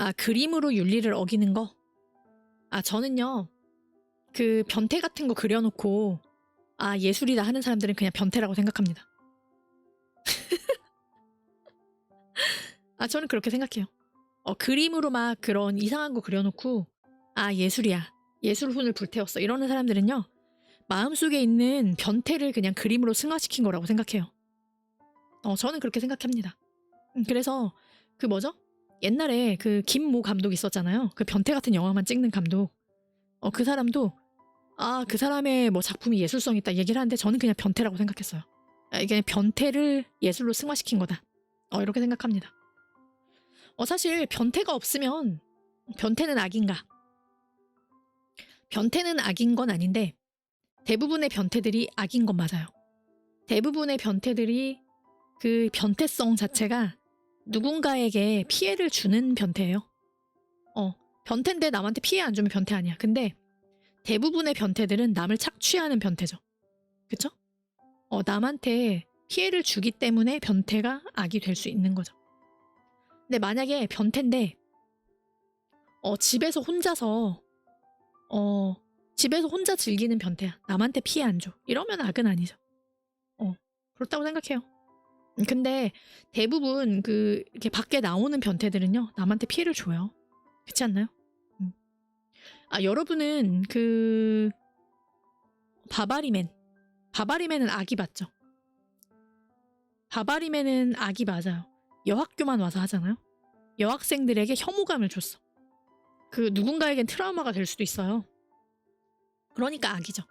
아, 그림으로 윤리를 어기는 거? 아, 저는요, 그 변태 같은 거 그려놓고, 아, 예술이다 하는 사람들은 그냥 변태라고 생각합니다. 아, 저는 그렇게 생각해요. 어, 그림으로 막 그런 이상한 거 그려놓고, 아, 예술이야. 예술 혼을 불태웠어. 이러는 사람들은요, 마음속에 있는 변태를 그냥 그림으로 승화시킨 거라고 생각해요. 어, 저는 그렇게 생각합니다. 음, 그래서, 그 뭐죠? 옛날에 그 김모 감독 있었잖아요. 그 변태 같은 영화만 찍는 감독. 어, 그 사람도, 아, 그 사람의 뭐 작품이 예술성 있다 얘기를 하는데 저는 그냥 변태라고 생각했어요. 아, 이게 변태를 예술로 승화시킨 거다. 어, 이렇게 생각합니다. 어, 사실 변태가 없으면 변태는 악인가? 변태는 악인 건 아닌데 대부분의 변태들이 악인 건 맞아요. 대부분의 변태들이 그 변태성 자체가 누군가에게 피해를 주는 변태예요. 어, 변태인데 남한테 피해 안 주면 변태 아니야. 근데 대부분의 변태들은 남을 착취하는 변태죠. 그쵸? 어, 남한테 피해를 주기 때문에 변태가 악이 될 수 있는 거죠. 근데 만약에 변태인데 어, 집에서 혼자서 어, 집에서 혼자 즐기는 변태야. 남한테 피해 안 줘. 이러면 악은 아니죠. 어, 그렇다고 생각해요. 음, 근데 대부분 그 이렇게 밖에 나오는 변태들은요 남한테 피해를 줘요. 그렇지 않나요? 음. 아 여러분은 그 바바리맨 바바리맨은 악이 맞죠? 바바리맨은 악이 맞아요. 여학교만 와서 하잖아요. 여학생들에게 혐오감을 줬어. 그 누군가에겐 트라우마가 될 수도 있어요. 그러니까 악이죠.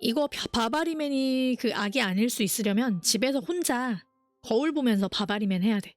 이거 바- 바바리맨이 그 악이 아닐 수 있으려면 집에서 혼자 거울 보면서 바바리맨 해야 돼.